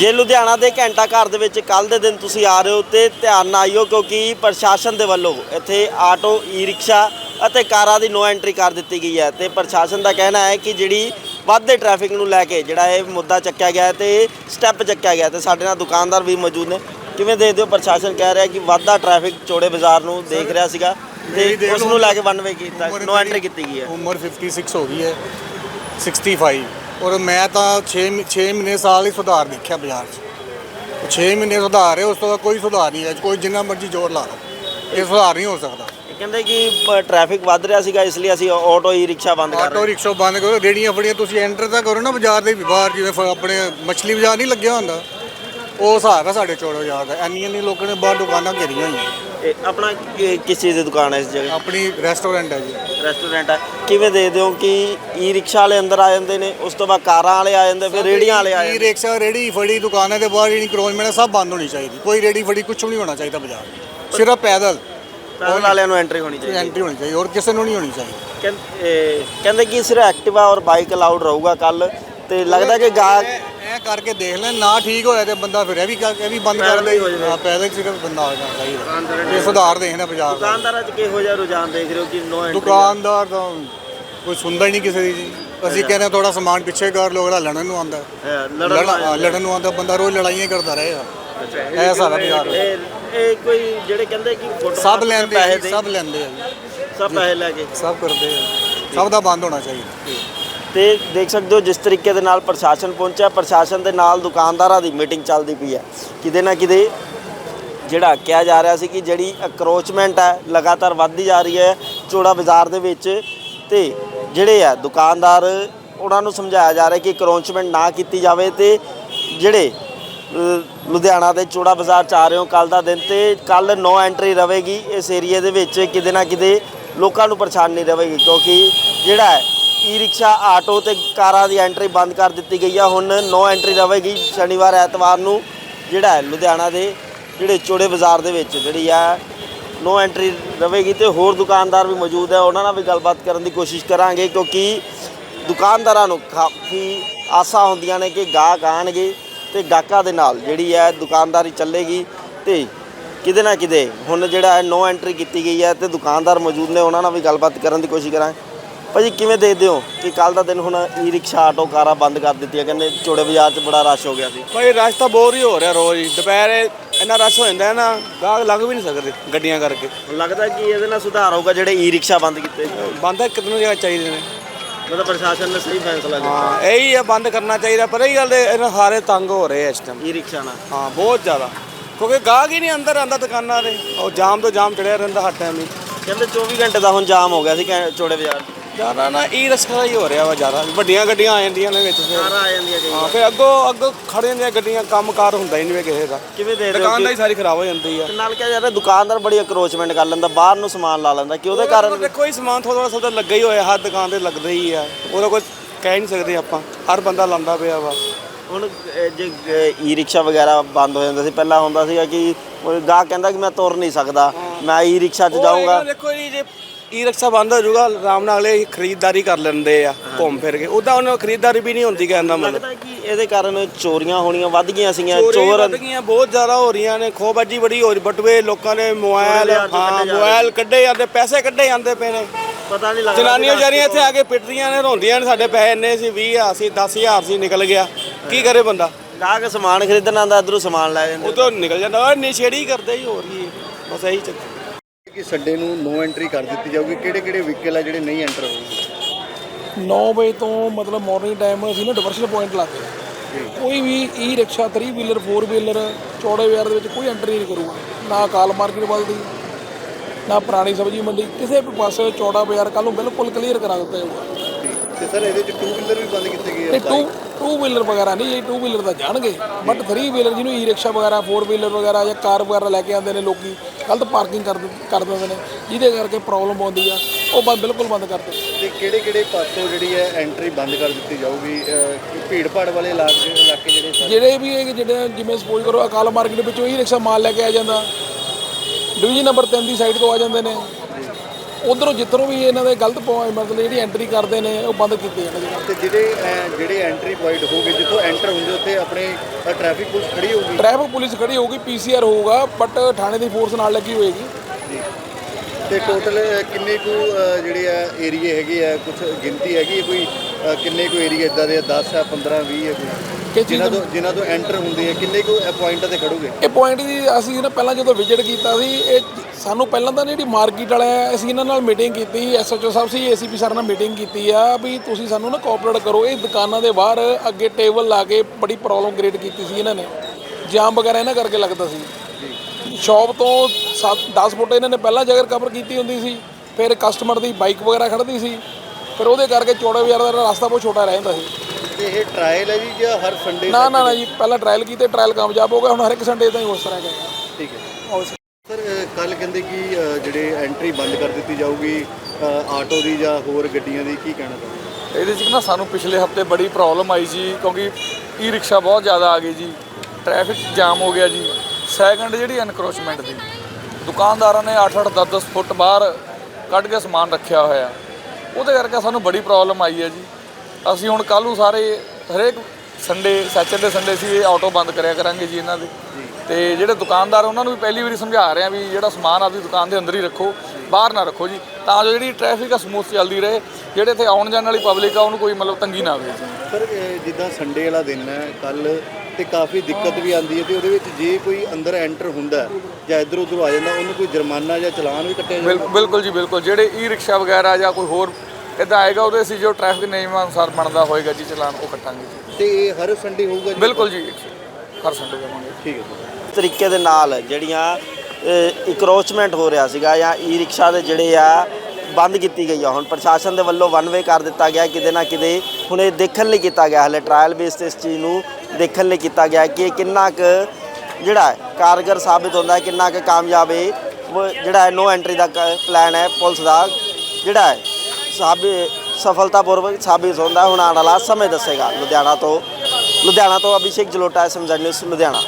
ਜੇ ਲੁਧਿਆਣਾ ਦੇ ਘੰਟਾ ਘਰ ਦੇ ਵਿੱਚ ਕੱਲ ਦੇ ਦਿਨ ਤੁਸੀਂ ਆ ਰਹੇ ਹੋ ਤੇ ਧਿਆਨ ਨਾਲ ਆਇਓ ਕਿਉਂਕਿ ਪ੍ਰਸ਼ਾਸਨ ਦੇ ਵੱਲੋਂ ਇੱਥੇ ਆਟੋ ਈ ਰਿਕਸ਼ਾ ਅਤੇ ਕਾਰਾਂ ਦੀ ਨੋ ਐਂਟਰੀ ਕਰ ਦਿੱਤੀ ਗਈ ਹੈ ਤੇ ਪ੍ਰਸ਼ਾਸਨ ਦਾ ਕਹਿਣਾ ਹੈ ਕਿ ਜਿਹੜੀ ਵੱਧਦੇ ਟ੍ਰੈਫਿਕ ਨੂੰ ਲੈ ਕੇ ਜਿਹੜਾ ਇਹ ਮੁੱਦਾ ਚੱਕਿਆ ਗਿਆ ਤੇ ਸਟੈਪ ਚੱਕਿਆ ਗਿਆ ਤੇ ਸਾਡੇ ਨਾਲ ਦੁਕਾਨਦਾਰ ਵੀ ਮੌਜੂਦ ਨੇ ਕਿਵੇਂ ਦੇਖਦੇ ਹੋ ਪ੍ਰਸ਼ਾਸਨ ਕਹਿ ਰਿਹਾ ਕਿ ਵੱਧਦਾ ਟ੍ਰੈਫਿਕ ਚੋੜੇ ਬਾਜ਼ਾਰ ਨੂੰ ਦੇਖ ਰਿਹਾ ਸੀਗਾ ਤੇ ਉਸ। ਨੂੰ ਲੈ ਕੇ ਵਨ ਵੇ ਕੀਤਾ ਨੋ ਐਂਟਰੀ ਕੀਤੀ ਗਈ ਹੈ ਉਮਰ 56 ਹੋ ਗਈ ਹੈ 65 ਔਰ ਮੈਂ ਤਾਂ 6 6 ਮਹੀਨੇ ਸਾਲ ਹੀ ਸੁਧਾਰ ਦੇਖਿਆ ਬਾਜ਼ਾਰ 'ਚ। 6 ਮਹੀਨੇ ਸੁਧਾਰ ਹੈ ਉਸ ਤੋਂ ਬਾਅਦ ਕੋਈ ਸੁਧਾਰ ਨਹੀਂ ਹੈ ਕੋਈ ਜਿੰਨਾ ਮਰਜ਼ੀ ਜ਼ੋਰ ਲਾ ਲਓ। ਇਹ ਸੁਧਾਰ ਨਹੀਂ ਹੋ ਸਕਦਾ। ਕਹਿੰਦੇ ਕਿ ਟ੍ਰੈਫਿਕ ਵੱਧ ਰਿਹਾ ਸੀਗਾ ਇਸ ਲਈ ਅਸੀਂ ਆਟੋ ਈ ਰਿਕਸ਼ਾ ਬੰਦ ਕਰ ਰਹੇ ਆਟੋ ਰਿਕਸ਼ਾ ਬੰਦ ਕਰੋ ਰੇੜੀਆਂ ਫੜੀਆਂ ਤੁਸੀਂ ਐਂਟਰ ਤਾਂ ਕਰੋ ਨਾ ਬਾਜ਼ਾਰ ਦੇ ਬਾਹਰ ਜਿਵੇਂ ਆਪਣੇ ਮੱਛਲੀ ਬਾਜ਼ਾਰ ਨਹੀਂ ਲੱਗਿਆ ਹੁੰਦਾ। ਉਹ ਹਿਸਾਬ ਹੈ ਸਾਡੇ ਚੋੜੋ ਬਾਜ਼ਾਰ ਦਾ ਇੰਨੀਆਂ ਇੰਨੀ ਲੋਕਾਂ ਨੇ ਬਾਹਰ ਦੁਕਾਨਾਂ ਘੇਰੀਆਂ ਹੋਈਆਂ। ਇਹ ਆਪਣਾ ਕਿਸ ਚੀਜ਼ ਦੀ ਦੁਕਾਨ ਹੈ ਇਸ ਜਗ੍ਹਾ? ਆਪਣੀ ਰੈਸਟੋਰੈਂਟ ਹੈ ਜੀ। ਰੈਸਟੋਰੈਂਟ ਹੈ ਕਿਵੇਂ ਦੇ ਦਿਓ ਕਿ ਈ ਰਿਕਸ਼ਾ ਵਾਲੇ ਅੰਦਰ ਆ ਜਾਂਦੇ ਨੇ ਉਸ ਤੋਂ ਬਾਅਦ ਕਾਰਾਂ ਵਾਲੇ ਆ ਜਾਂਦੇ ਫਿਰ ਰੇੜੀਆਂ ਵਾਲੇ ਆ ਇਹ ਜਾਂਦੇ? ਰਿਕਸ਼ਾ ਰੇੜੀ ਫੜੀ ਦੁਕਾਨਾਂ ਦੇ ਬਾਹਰ ਜਿਹੜੀ ਕਰੋਚਮੈਂਟ ਸਭ ਬੰਦ ਹੋਣੀ ਚਾਹੀਦੀ। ਕੋਈ ਰੇੜੀ ਫੜੀ ਕੁਝ ਵੀ ਨਹੀਂ ਹੋਣਾ ਚਾਹੀਦਾ ਬਾਜ਼ਾਰ। ਸਿਰਫ ਪੈਦਲ। ਪੈਦਲ ਵਾਲਿਆਂ ਨੂੰ ਐਂਟਰੀ ਹੋਣੀ ਚਾਹੀਦੀ। ਹੈ ਐਂਟਰੀ ਹੋਣੀ ਚਾਹੀਦੀ ਹੋਰ ਕਿਸੇ ਨੂੰ ਨਹੀਂ ਹੋਣੀ ਚਾਹੀਦੀ। ਕਹਿੰ- ਇਹ ਕਹਿੰਦੇ ਕਿ ਸਿਰਫ ਐਕਟਿਵਾ ਔਰ ਬਾਈਕ ਅਲਾਉਡ ਰਹੂਗਾ ਕੱਲ ਤੇ ਲੱਗਦਾ ਕਿ ਗਾਹਕ ਇਹ ਇਹ ਕਰਕੇ ਦੇਖ ਲੈ ਨਾ ਠੀਕ ਹੋਇਆ ਤੇ ਬੰਦਾ ਫਿਰ ਇਹ ਵੀ ਕਰ- ਇਹ ਵੀ ਬੰਦ ਕਰ ਪੈਦਲ ਹੀ ਹੋ ਜਾਵੇ। ਹਾਂ ਪੈਦਲ ਸਿਰਫ ਬੰਦਾ ਆ ਜਾਣਾ ਚਾਹੀਦਾ ਇਹ ਸੁਧਾਰ ਦੇਖਣਾ ਬਾਜ਼ਾਰ ਦਾ। ਦੁਕਾਨਦਾਰਾਂ 'ਚ ਕਿਹੋ ਜਿਹਾ ਰੁਝਾਨ ਦੇਖ ਰਹੇ ਹੋ ਕਿ ਨੋ ਐਂਟਰੀ ਦੁਕਾਨਦਾਰ ਤਾਂ ਕੋਈ ਸੁਣਦਾ ਹੀ ਨਹੀਂ ਕਿਸੇ ਦੀ ਜੀ। ਅਸੀਂ ਕਹਿੰਦੇ ਥੋੜਾ ਸਮਾਨ ਪਿੱਛੇ ਕਰ ਲੋਕ ਲੜਨ ਨੂੰ ਆਉਂਦਾ। ਲੜਨ ਲੜ- ਹਾਂ, ਲੜਨ ਨੂੰ ਆਉਂਦਾ ਬੰਦਾ ਰੋਜ਼ ਲੜਾਈਆਂ ਹੀ ਕਰਦਾ ਰਹੇਗਾ ਇਹ ਸਾਰਾ ਬਾਜ਼ਾਰ ਹੈ। ਇਹ ਇਹ ਕੋਈ ਜਿਹੜੇ ਕਹਿੰਦੇ ਕਿ ਫੋਟੋ ਸਭ ਲੈਂਦੇ ਆ ਜੀ, ਸਭ ਲੈਂਦੇ ਆ ਜੀ। ਸਭ ਪੈਸੇ ਲੈ ਕੇ। ਸਭ ਕਰਦੇ ਆ। ਸਭ ਦਾ ਬੰਦ ਹੋਣਾ ਚਾਹੀਦਾ। ਤੇ ਦੇਖ ਸਕਦੇ ਹੋ ਜਿਸ ਤਰੀਕੇ ਦੇ ਨਾਲ ਪ੍ਰਸ਼ਾਸਨ ਪਹੁੰਚਿਆ। ਪ੍ਰਸ਼ਾਸਨ ਦੇ ਨਾਲ ਦੁਕਾਨਦਾਰਾਂ ਦੀ ਮੀਟਿੰਗ ਚੱਲਦੀ ਪਈ ਹੈ। ਕਿਤੇ ਨਾ ਕਿਤੇ ਜਿਹੜਾ ਕਿਹਾ ਜਾ ਰਿਹਾ ਸੀ ਕਿ ਜਿਹੜੀ ਅਕਰੋਚਮੈਂਟ ਹੈ, ਲਗਾਤਾਰ ਵੱਧਦੀ ਜਾ ਰਹੀ ਹੈ ਚੋੜਾ ਬਾਜ਼ਾਰ ਦੇ ਵਿੱਚ। ਤੇ ਜਿਹੜੇ ਆ ਦੁਕਾਨਦਾਰ, ਉਹਨਾਂ ਨੂੰ ਸਮਝਾਇਆ ਜਾ ਰਿਹਾ ਕਿ ਅਕਰੋਚਮੈਂਟ ਨਾ ਕੀਤੀ ਜਾਵੇ ਤੇ ਜਿਹੜੇ ਲੁਧਿਆਣਾ ਦੇ ਚੋੜਾ ਬਾਜ਼ਾਰ ਚ ਆ ਰਹੇ ਹੋ ਕੱਲ ਦਾ ਦਿਨ ਤੇ ਕੱਲ ਨੋ ਐਂਟਰੀ ਰਵੇਗੀ ਇਸ ਏਰੀਏ ਦੇ ਵਿੱਚ। ਕਿਤੇ ਨਾ ਕਿਤੇ ਲੋਕਾਂ ਨੂੰ ਪਰੇਸ਼ਾਨ ਨਹੀਂ ਰਵੇਗੀ ਕਿਉਂਕਿ ਜਿਹੜਾ ਹੈ ਈ ਰਿਕਸ਼ਾ ਆਟੋ ਤੇ ਕਾਰਾਂ ਦੀ ਐਂਟਰੀ ਬੰਦ ਕਰ ਦਿੱਤੀ ਗਈ ਆ। ਹੁਣ ਨੋ ਐਂਟਰੀ ਰਹੇਗੀ ਸ਼ਨੀਵਾਰ, ਐਤਵਾਰ ਨੂੰ, ਜਿਹੜਾ ਹੈ ਲੁਧਿਆਣਾ ਦੇ, ਜਿਹੜੇ ਚੋੜੇ ਬਾਜ਼ਾਰ ਦੇ ਵਿੱਚ ਜਿਹੜੀ ਆ, ਨੋ ਐਂਟਰੀ ਰਹੇਗੀ ਤੇ ਹੋਰ ਦੁਕਾਨਦਾਰ ਵੀ ਮੌਜੂਦ ਹੈ ਉਹਨਾਂ ਨਾਲ ਵੀ ਗੱਲਬਾਤ ਕਰਨ ਦੀ ਕੋਸ਼ਿਸ਼ ਕਰਾਂਗੇ ਕਿਉਂਕਿ ਦੁਕਾਨਦਾਰਾਂ ਨੂੰ ਕਾਫੀ ਆਸਾਂ ਹੁੰਦੀਆਂ ਨੇ ਕਿ ਗਾਹਕ ਆਣਗੇ ਤੇ ਗਾਹਕਾਂ ਦੇ ਨਾਲ ਜਿਹੜੀ ਹੈ ਦੁਕਾਨਦਾਰੀ ਚੱਲੇਗੀ ਤੇ ਕਿਤੇ ਨਾ ਕਿਤੇ ਹੁਣ ਜਿਹੜਾ ਹੈ ਨੋ ਐਂਟਰੀ ਕੀਤੀ ਗਈ ਹੈ ਤੇ ਦੁਕਾਨਦਾਰ ਮੌਜੂਦ ਨੇ, ਉਹਨਾਂ ਨਾਲ ਵੀ ਗੱਲਬਾਤ ਕਰਨ ਦੀ ਕੋਸ਼ਿਸ਼ ਕਰਾਂਗੇ। ਭਾਜੀ ਕਿਵੇਂ ਦੇਖਦੇ ਹੋ ਕਿ ਕੱਲ ਦਾ ਦਿਨ ਹੁਣ ਈ ਰਿਕਸ਼ਾ ਆਟੋ ਕਾਰਾਂ ਬੰਦ ਕਰ ਦਿੱਤੀਆਂ ਕਹਿੰਦੇ ਚੋੜੇ ਬਾਜ਼ਾਰ 'ਚ ਬੜਾ ਰਸ਼ ਹੋ ਗਿਆ ਸੀ। ਭਾਈ ਰਸ਼ ਤਾਂ ਬੋਰ ਹੀ ਹੋ ਰਿਹਾ ਰੋਜ਼ ਹੀ। ਦੁਪਹਿਰੇ ਇੰਨਾ ਰਸ਼ ਹੋ ਜਾਂਦਾ ਹੈ ਨਾ ਗਾਹਕ ਲੱਗ ਵੀ ਨਹੀਂ ਸਕਦੇ ਗੱਡੀਆਂ ਕਰਕੇ। ਲੱਗਦਾ ਕਿ ਇਹਦੇ ਨਾਲ ਸੁਧਾਰ ਹੋਊਗਾ ਜਿਹੜੇ ਈ ਰਿਕਸ਼ਾ ਬੰਦ ਕੀਤੇ। ਬੰਦ ਕਿਤਨੋਂ ਜਗ੍ਹਾ ਚਾਹੀਦੇ ਨੇ। ਮਤਲਬ ਪ੍ਰਸ਼ਾਸਨ ਨੇ ਸਹੀ ਫੈਸਲਾ ਕੀਤਾ ਹਾਂ ਇਹੀ ਆ ਬੰਦ ਕਰਨਾ ਚਾਹੀਦਾ ਪਰ ਇਹ ਗੱਲ ਇਹ- ਇਹਨਾਂ ਸਾਰੇ ਤੰਗ ਹੋ ਰਹੇ ਆ ਇਸ ਟਾਈਮ ਈ ਰਿਕਸ਼ਾ ਨਾਲ। ਹਾਂ ਬਹੁਤ ਜ਼ਿਆਦਾ। ਕਿਉਂਕਿ ਗਾਹਕ ਹੀ ਨਹੀਂ ਅੰਦਰ ਆਂਦਾ ਦੁਕਾਨਾਂ ਦੇ ਉਹ ਜਾਮ ਤੋਂ ਜਾਮ ਚੜਿਆ ਰਹਿੰਦਾ ਹਰ ਟਾਈਮ ਹੀ। ਕਹਿੰਦੇ 24 ਘੰਟੇ ਦਾ ਹੁਣ ਜਾਮ ਹੋ ਗਿਆ ਸੀ ਕੈ- ਚੋੜੇ ਬਾਜ਼ਾਰ 'ਚ। ਜ਼ਿਆਦਾ ਨਾ ਈ ਰਸਕਾ ਹੀ ਹੋ ਰਿਹਾ ਵਾ ਜ਼ਿਆਦਾ। ਵੱਡੀਆਂ ਗੱਡੀਆਂ ਆ ਜਾਂਦੀਆਂ ਨੇ ਵਿੱਚ ਫਿਰ। ਕਾਰਾਂ ਆ ਜਾਂਦੀਆਂ ਕਈ ਹਾਂ ਫਿਰ ਅੱਗੋਂ ਅੱਗੋਂ ਖੜੇ ਹੁੰਦੀਆਂ ਗੱਡੀਆਂ ਕੰਮਕਾਰ ਹੁੰਦਾ ਹੀ ਨਹੀਂ ਵੇ ਕਿਸੇ ਦਾ। ਕਿਵੇਂ ਦੇ ਰਹੇ ਹੋ ਦੁਕਾਨਦਾਰੀ ਸਾਰੀ ਖਰਾਬ ਹੋ ਜਾਂਦੀ ਆ। ਤੇ ਨਾਲ ਕਿਹਾ ਜਾ ਰਿਹਾ ਦੁਕਾਨਦਾਰ ਬੜੀ ਅਕਰੋਚਮੈਂਟ ਕਰ ਲੈਂਦਾ ਬਾਹਰ ਨੂੰ ਸਮਾਨ ਲਾ ਲੈਂਦਾ ਕਿ ਉਹਦੇ ਕਾਰਨ ਵੀ- ਦੇਖੋ ਹੀ ਸਮਾਨ ਥੋੜਾ ਥੋੜਾ ਲੱਗਾ ਹੀ ਹੋਇਆ ਹਰ ਦੁਕਾਨ ਤੇ ਲੱਗਦਾ ਹੀ ਆ। ਉਹਦਾ ਕੋਈ ਕਹਿ ਨਹੀਂ ਸਕਦੇ ਆਪਾਂ। ਹਰ ਬੰਦਾ ਲਾਂਦਾ ਪਿਆ ਵਾ। ਹੁਣ ਅਹ, ਜੇ ਈ ਰਿਕਸ਼ਾ ਵਗੈਰਾ ਬੰਦ ਹੋ ਜਾਂਦਾ ਸੀ ਪਹਿਲਾਂ ਹੁੰਦਾ ਸੀਗਾ ਕਿ ਉਹ ਗਾਹਕ ਕਹਿੰਦਾ ਕਿ ਮੈਂ ਤੁਰ ਨਹੀਂ ਸਕਦਾ ਮੈਂ ਈ ਰਿਕਸ਼ਾ 'ਚ ਉਹ ਜਾਊਂਗਾ। ਇਹ ਦੇਖੋ ਜੀ ਜੇ ਈ ਰਿਕਸ਼ਾ ਬੰਦ ਹੋ ਜਾਊਗਾ ਆਰਾਮ ਨਾਲ ਅਗਲੇ ਖਰੀਦਦਾਰੀ ਕਰ ਲੈਂਦੇ ਆ ਘੁੰਮ ਫਿਰ ਕੇ। ਉਦਾਂ ਉਹਨਾਂ ਨੂੰ ਖਰੀਦਦਾਰੀ ਵੀ ਨਹੀਂ ਹੁੰਦੀ ਕਹਿੰਦਾ ਮਤਲਬ। ਲੱਗਦਾ ਕਿ ਇਹਦੇ ਕਾਰਨ ਚੋਰੀਆਂ ਹੋਣੀਆਂ ਵੱਧ ਗਈਆਂ ਸੀਗੀਆਂ ਚੋਰੀ ਚੋਰ ਵੱਧ ਗਈਆਂ ਬਹੁਤ ਜ਼ਿਆਦਾ ਹੋ ਰਹੀਆਂ ਨੇ ਖੋਬਾਜੀ ਬੜੀ ਹੋ ਰਹੀ ਬਟਵੇ ਲੋਕਾਂ ਨੇ ਮੋਬਾਈਲ ਹਾਂ ਰਹੇ। ਮੋਬਾਈਲ ਕੱਢੇ ਜਾਂਦੇ ਪੈਸੇ ਕੱਢੇ ਜਾਂਦੇ ਪਏ ਨੇ। ਪਤਾ ਨਹੀਂ ਲੱਗਦਾ ਜਨਾਨੀਆਂ ਵਿਚਾਰੀਆਂ ਇੱਥੇ ਆ ਕੇ ਪਿੱਟਦੀਆਂ ਨੇ ਰੋਂਦੀਆਂ ਨੇ ਸਾਡੇ ਪੈਸੇ ਇੰਨੇ ਸੀ 20000 ਸੀ 10000 ਸੀ ਨਿਕਲ ਗਿਆ। ਕੀ ਕਰੇ ਬੰਦਾ? ਗਾਹਕ ਸਮਾਨ ਖਰੀਦਣ ਆਉਂਦਾ ਇਧਰੋਂ ਸਮਾਨ ਲੈ ਜਾਂਦੇ ਉਦੋਂ ਨਿਕਲ ਜਾਂਦਾ ਓਏ ਨਸ਼ੇੜੀ ਕਰਦੇ ਹੀ ਹੋਰ ਕੀ ਹੈ। ਬਸ ਇਹੀ ਚੱਕਰ। ਕਿ ਸੰਡੇ ਨੂੰ ਨੋ ਐਂਟਰੀ ਕਰ ਦਿੱਤੀ ਜਾਊਗੀ। ਕਿਹੜੇ ਕਿਹੜੇ ਵਹੀਕਲ ਆ ਜਿਹੜੇ ਨਹੀਂ ਐਂਟਰ ਹੋਣਗੇ 9 ਵਜੇ ਤੋਂ ਮਤਲਬ ਮਾਰਨਿੰਗ ਟਾਈਮ ਅਸੀਂ ਨਾ ਡਿਵਰਸ਼ਨ ਪੁਆਇੰਟ ਲਾਤੇ। ਕੋਈ ਵੀ ਈ ਰਿਕਸ਼ਾ 3 ਵੀਲਰ 4 ਵੀਲਰ ਚੌੜੇ ਬਾਜ਼ਾਰ ਦੇ ਵਿੱਚ ਕੋਈ ਐਂਟਰੀ ਨਹੀਂ ਕਰੂਗਾ। ਨਾ ਕਾਲ ਮਾਰਕੀਟ ਵੱਲ ਦੀ ਨਾ ਪੁਰਾਣੀ ਸਬਜ਼ੀ ਮੰਡੀ। ਕਿਸੇ ਵੀ ਪਾਸੇ ਚੌੜਾ ਬਾਜ਼ਾਰ ਕੱਲ ਨੂੰ ਬਿਲਕੁਲ ਕਲੀਅਰ ਕਰਾ ਦਿੱਤਾ ਜਾਊਗਾ। ਤੇ ਸਰ ਇਹਦੇ ਚ ਟੂ ਵੀਲਰ ਵੀ ਬੰਦ ਕੀਤੇ ਗਏ ਆ? ਇਹ ਟੂ ਟੂ ਵੀਲਰ ਵਗੈਰਾ ਨਹੀਂ ਇਹ ਟੂ ਵੀਲਰ ਤਾਂ ਜਾਣਗੇ। ਬਟ 3 ਵੀਲਰ ਜਿਹਨੂੰ ਈ ਰਿਕਸ਼ਾ ਵਗੈਰਾ 4 ਵੀਲਰ ਵਗੈਰਾ ਜਾਂ ਕਾਰ ਵਗੈਰਾ ਲੈ ਕੇ ਆਉਂਦੇ ਨੇ ਲੋਕੀ ਗਲਤ ਪਾਰਕਿੰਗ ਕਰ ਕਰ ਦਿੰਦੇ ਨੇ ਜਿਹਦੇ ਕਰਕੇ ਪ੍ਰੋਬਲਮ ਆਉਂਦੀ ਆ ਉਹ ਬੰਦ ਬਿਲਕੁਲ ਬੰਦ ਕਰ ਦਿੱਤੇ। ਤੇ ਕਿਹੜੇ ਕਿਹੜੇ ਪਾਸੋਂ ਜਿਹੜੀ ਹੈ ਐਂਟਰੀ ਬੰਦ ਕਰ ਦਿੱਤੀ ਜਾਊਗੀ? ਭੀੜ ਭਾੜ ਵਾਲੇ ਇਲਾਕੇ ਇਲਾਕੇ ਜਿਹੜੇ ਸਰ ਜਿਹੜੇ ਵੀ ਇਹ ਜਿਹੜੇ ਜਿਵੇਂ ਸਪੋਜ਼ ਕਰੋ ਅਕਾਲ ਮਾਰਕੀਟ ਵਿੱਚੋਂ ਹੀ ਰਿਕਸ਼ਾ ਮਾਲ ਲੈ ਕੇ ਆ ਜਾਂਦਾ। ਡਿਵੀਜ਼ਨ ਨੰਬਰ 3 ਦੀ ਸਾਈਡ ਤੋਂ ਆ ਜਾਂਦੇ ਨੇ। ਉਧਰੋਂ ਜਿੱਧਰੋਂ ਵੀ ਇਹਨਾਂ ਦੇ ਗਲਤ ਪੁਆਇੰਟ ਮਤਲਬ ਜਿਹੜੀ ਐਂਟਰੀ ਕਰਦੇ ਨੇ ਉਹ ਬੰਦ ਕੀਤੇ ਜਾਣਗੇ। ਤੇ ਜਿਹੜੇ ਅਹ, ਜਿਹੜੇ ਐਂਟਰੀ ਪੁਆਇੰਟ ਹੋਗੇ ਜਿੱਥੋਂ ਐਂਟਰ ਹੁੰਦੇ ਉੱਥੇ ਆਪਣੇ ਟ੍ਰੈਫਿਕ ਪੁਲਿਸ ਖੜੀ ਹੋਊਗੀ? ਟ੍ਰੈਫਿਕ ਪੁਲਿਸ ਖੜੀ ਹੋਊਗੀ ਪੀਸੀਆਰ ਹੋਊਗਾ ਬਟ ਥਾਣੇ ਦੀ ਫੋਰਸ ਨਾਲ ਲੱਗੀ ਹੋਏਗੀ। ਤੇ ਟੋਟਲ ਕਿੰਨੇ ਕੁ ਅਹ, ਜਿਹੜੇ ਆ ਏਰੀਏ ਹੈਗੇ ਆ ਕੁਝ ਗਿਣਤੀ ਹੈਗੀ ਹੈ ਕੋਈ? ਅਹ, ਕਿੰਨੇ ਕੁ ਏਰੀਏ ਇਦਾਂ ਦੇ ਆ? 10 ਹੈ 15 20 ਹੈ ਕੋਈ? ਚੀਜ਼ ਜਿਨ੍ਹਾਂ ਤੋਂ ਜਿਨ੍ਹਾਂ ਤੋਂ ਐਂਟਰ ਹੁੰਦੇ ਆ ਕਿੰਨੇ ਕੁ ਪੁਆਇੰਟਾਂ ਤੇ ਖੜੋਗੇ? ਇਹ ਪੁਆਇੰਟ ਦੀ ਅਸੀਂ ਨਾ ਪਹਿਲਾਂ ਜਦੋਂ ਵਿਜ਼ਿਟ ਕੀਤਾ ਸੀ ਇਹ ਸਾਨੂੰ ਪਹਿਲਾਂ ਤਾਂ ਜਿਹੜੀ ਮਾਰਕੀਟ ਵਾਲਾ ਹੈ, ਅਸੀਂ ਇਹਨਾਂ ਨਾਲ ਮੀਟਿੰਗ ਕੀਤੀ ਐਸਐਚਓ ਸਾਹਿਬ ਸੀ ਏਸੀਪੀ ਸਰ ਨਾਲ ਮੀਟਿੰਗ ਕੀਤੀ ਆ ਵੀ ਤੁਸੀਂ ਸਾਨੂੰ ਨਾ ਕੋਆਪਰੇਟ ਕਰੋ। ਇਹ ਦੁਕਾਨਾਂ ਦੇ ਬਾਹਰ ਅੱਗੇ ਟੇਬਲ ਲਾ ਕੇ ਬੜੀ ਪ੍ਰੋਬਲਮ ਕ੍ਰੀਏਟ ਕੀਤੀ ਸੀ ਇਹਨਾਂ ਨੇ। ਜਾਮ ਵਗੈਰਾ ਇਹਨਾਂ ਕਰਕੇ ਲੱਗਦਾ ਸੀ। ਸ਼ਾਪ ਤੋਂ 7 10 ਫੁੱਟ ਇਹਨਾਂ ਨੇ ਪਹਿਲਾਂ ਜਗਰ ਕਵਰ ਕੀਤੀ ਹੁੰਦੀ ਸੀ ਫਿਰ ਕਸਟਮਰ ਦੀ ਬਾਈਕ ਵਗੈਰਾ ਖੜਦੀ ਸੀ ਫਿਰ ਉਹਦੇ ਕਰਕੇ ਚੌੜੇ ਬਾਜ਼ਾਰ ਦਾ ਰਸਤਾ ਬਹੁਤ ਛੋਟਾ ਰਹਿ ਜਾਂਦਾ ਸੀ। ਤੇ ਇਹ ਟ੍ਰਾਇਲ ਹੈ ਜੀ ਜਾਂ ਹਰ ਸੰਡੇ ਨਾ ਨਾ ਨਾ ਜੀ ਪਹਿਲਾਂ ਟ੍ਰਾਇਲ ਕੀਤੇ ਟ੍ਰਾਇਲ ਕਾਮਯਾਬ ਹੋ ਗਿਆ ਹੁਣ ਹਰ ਇੱਕ ਸੰਡੇ ਤਾਂ ਹੀ ਉਸ ਤਰ੍ਹਾਂ ਹੈਗਾ ਠੀਕ ਹੈ। ਸਰ ਕੱਲ ਕਹਿੰਦੇ ਕਿ ਜਿਹੜੇ ਐਂਟਰੀ ਬੰਦ ਕਰ ਦਿੱਤੀ ਜਾਊਗੀ ਆਟੋ ਦੀ ਜਾਂ ਹੋਰ ਗੱਡੀਆਂ ਦੀ ਕੀ ਕਹਿਣਾ ਚਾਹੁੰਦੇ ਇਹਦੇ 'ਚ ਨਾ ਸਾਨੂੰ ਪਿਛਲੇ ਹਫ਼ਤੇ ਬੜੀ ਪ੍ਰੋਬਲਮ ਆਈ ਜੀ ਕਿਉਂਕਿ ਈ ਰਿਕਸ਼ਾ ਬਹੁਤ ਜ਼ਿਆਦਾ ਆ ਗਈ ਜੀ ਟ੍ਰੈਫਿਕ ਜਾਮ ਹੋ ਗਿਆ ਜੀ ਸੈਕੰਡ ਜਿਹੜੀ ਐਨਕਰੋਚਮੈਂਟ ਦੀ ਦੁਕਾਨਦਾਰਾਂ ਨੇ 8-8 10-10 ਫੁੱਟ ਬਾਹਰ ਕੱਢ ਕੇ ਸਮਾਨ ਰੱਖਿਆ ਹੋਇਆ। ਉਹਦੇ ਕਰਕੇ ਸਾਨੂੰ ਬੜੀ ਪ੍ਰੋਬਲਮ ਆਈ ਹੈ ਜੀ। ਅਸੀਂ ਹੁਣ ਕੱਲ੍ਹ ਨੂੰ ਸਾਰੇ ਹਰੇਕ ਸੰਡੇ ਸੈਚਰਡੇ ਸੰਡੇ ਸੀ ਇਹ ਆਟੋ ਬੰਦ ਕਰਿਆ ਕਰਾਂਗੇ ਜੀ ਇਹਨਾਂ ਦੇ। ਤੇ ਜਿਹੜੇ ਦੁਕਾਨਦਾਰ ਉਹਨਾਂ ਨੂੰ ਵੀ ਪਹਿਲੀ ਵਾਰੀ ਸਮਝਾ ਰਹੇ ਆ ਵੀ ਜਿਹੜਾ ਸਮਾਨ ਆਪਦੀ ਦੁਕਾਨ ਦੇ ਅੰਦਰ ਹੀ ਰੱਖੋ ਬਾਹਰ ਨਾ ਰੱਖੋ ਜੀ ਤਾਂ ਜੋ ਜਿਹੜੀ ਟ੍ਰੈਫਿਕ ਆ ਸਮੂਥ ਚੱਲਦੀ ਰਹੇ ਜਿਹੜੇ ਇੱਥੇ ਆਉਣ ਜਾਣ ਵਾਲੀ ਪਬਲਿਕ ਆ ਉਹਨੂੰ ਕੋਈ ਮਤਲਬ ਤੰਗੀ ਨਾ ਆਵੇ ਸਰ ਜਿੱਦਾਂ ਸੰਡੇ ਵਾਲਾ ਦਿਨ ਹੈ ਕੱਲ ਤੇ ਕਾਫੀ ਦਿੱਕਤ ਵੀ ਆਉਂਦੀ ਹੈ ਤੇ ਉਹਦੇ ਵਿੱਚ ਜੇ ਕੋਈ ਅੰਦਰ ਐਂਟਰ ਹੁੰਦਾ ਜਾਂ ਇੱਧਰ ਉੱਧਰ ਆ ਜਾਂਦਾ ਉਹਨੂੰ ਕੋਈ ਜੁਰਮਾਨਾ ਜਾਂ ਚਲਾਨ ਵੀ ਕੱਟਿਆ ਜਾਂਦਾ? ਬਿਲ- ਬਿਲਕੁਲ ਜੀ ਬਿਲਕੁਲ। ਜਿਹੜੇ ਈ ਰਿਕਸ਼ਾ ਵਗੈਰਾ ਜਾਂ ਕੋਈ ਹੋਰ ਇਦਾਂ ਆਏਗਾ ਉਹਦੇ ਅਸੀਂ ਜੋ ਟ੍ਰੈਫਿਕ ਨਿਯਮਾਂ ਅਨੁਸਾਰ ਬਣਦਾ ਹੋਏਗਾ ਜੀ ਚਲਾਨ ਉਹ ਕੱਟਾਂਗੇ ਜੀ। ਤੇ ਇਹ ਹਰ ਸੰਡੇ ਹੋਊਗਾ ਜੀ? ਬਿਲਕੁਲ ਜੀ ਹਰ ਸੰਡੇ ਜਾਵਾਂਗੇ। ਠੀਕ ਹੈ ਤਰੀਕੇ ਦੇ ਨਾਲ ਜਿਹੜੀਆਂ ਇਕਰੋਚਮੈਂਟ ਹੋ ਰਿਹਾ ਸੀਗਾ ਜਾਂ ਈ ਰਿਕਸ਼ਾ ਦੇ ਜਿਹੜੇ ਆ ਬੰਦ ਕੀਤੀ ਗਈ ਆ। ਹੁਣ ਪ੍ਰਸ਼ਾਸਨ ਦੇ ਵੱਲੋਂ ਵਨ ਵੇ ਕਰ ਦਿੱਤਾ ਗਿਆ ਕਿਤੇ ਨਾ ਕਿਤੇ ਹੁਣ ਇਹ ਦੇਖਣ ਲਈ ਕੀਤਾ ਗਿਆ। ਹਲੇ ਟ੍ਰਾਇਲ ਬੇਸ ਤੇ ਇਸ ਚੀਜ਼ ਨੂੰ ਦੇਖਣ ਲਈ ਕੀਤਾ ਗਿਆ ਕਿ ਇਹ ਕਿੰਨਾ ਕੁ ਜਿਹੜਾ ਹੈ ਕਾਰਗਰ ਸਾਬਿਤ ਹੁੰਦਾ ਹੈ ਕਿੰਨਾ ਕੁ ਕਾਮਯਾਬ ਹੈ ਉਹ ਜਿਹੜਾ ਹੈ ਨੋ ਐਂਟਰੀ ਦਾ ਪਲਾਨ ਹੈ ਪੁਲਿਸ ਦਾ ਜਿਹੜਾ ਹੈ ਸਾਬਿਤ ਸਫਲਤਾਪੂਰਵਕ ਸਾਬਿਤ ਹੁੰਦਾ। ਹੁਣ ਆਉਣ ਵਾਲਾ ਸਮੇਂ ਦੱਸੇਗਾ। ਲੁਧਿਆਣਾ ਤੋਂ ਲੁਧਿਆਣਾ ਤੋਂ ਅਭਿਸ਼ੇਕ ਜਲੋਟਾ ਐਸਐਮਜ਼ੈਡ ਨਿਊਜ਼, ਲੁਧਿਆਣਾ।